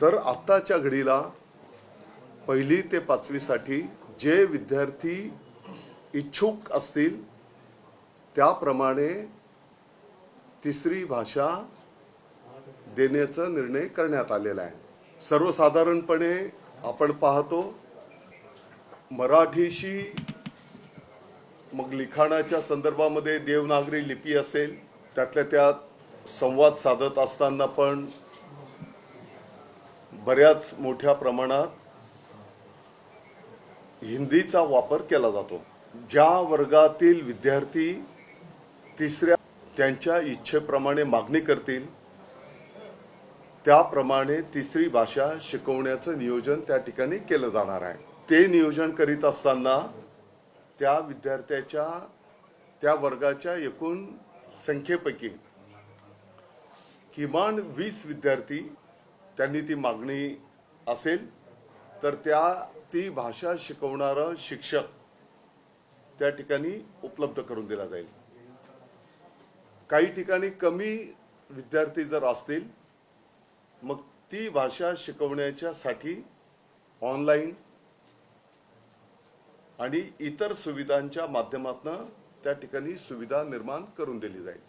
तर आत्ताच्या घडीला पहिली ते पाचवीसाठी जे विद्यार्थी इच्छुक असतील त्याप्रमाणे तिसरी भाषा देण्याचा निर्णय करण्यात आलेला आहे. सर्वसाधारणपणे आपण पाहतो मराठीशी मग लिखाणाच्या संदर्भामध्ये देवनागरी लिपी असेल त्यातल्या त्यात संवाद साधत असताना पण बऱ्याच मोठ्या प्रमाणात हिंदीचा वापर केला जातो. ज्या वर्गातील विद्यार्थी तिसऱ्या त्यांच्या इच्छेप्रमाणे मागणी करतील त्याप्रमाणे तिसरी भाषा शिकवण्याचं नियोजन त्या ठिकाणी केलं जाणार आहे. ते नियोजन करीत असताना त्या विद्यार्थ्याच्या त्या वर्गाच्या एकूण संख्येपैकी किमान वीस विद्यार्थी त्यांनी ती मागणी असेल तर त्या ती भाषा शिकवणारं शिक्षक त्या ठिकाणी उपलब्ध करून दिला जाईल. काही ठिकाणी कमी विद्यार्थी जर असतील मग ती भाषा शिकवण्याच्यासाठी ऑनलाईन आणि इतर सुविधांच्या माध्यमातून त्या ठिकाणी सुविधा निर्माण करून दिली जाईल.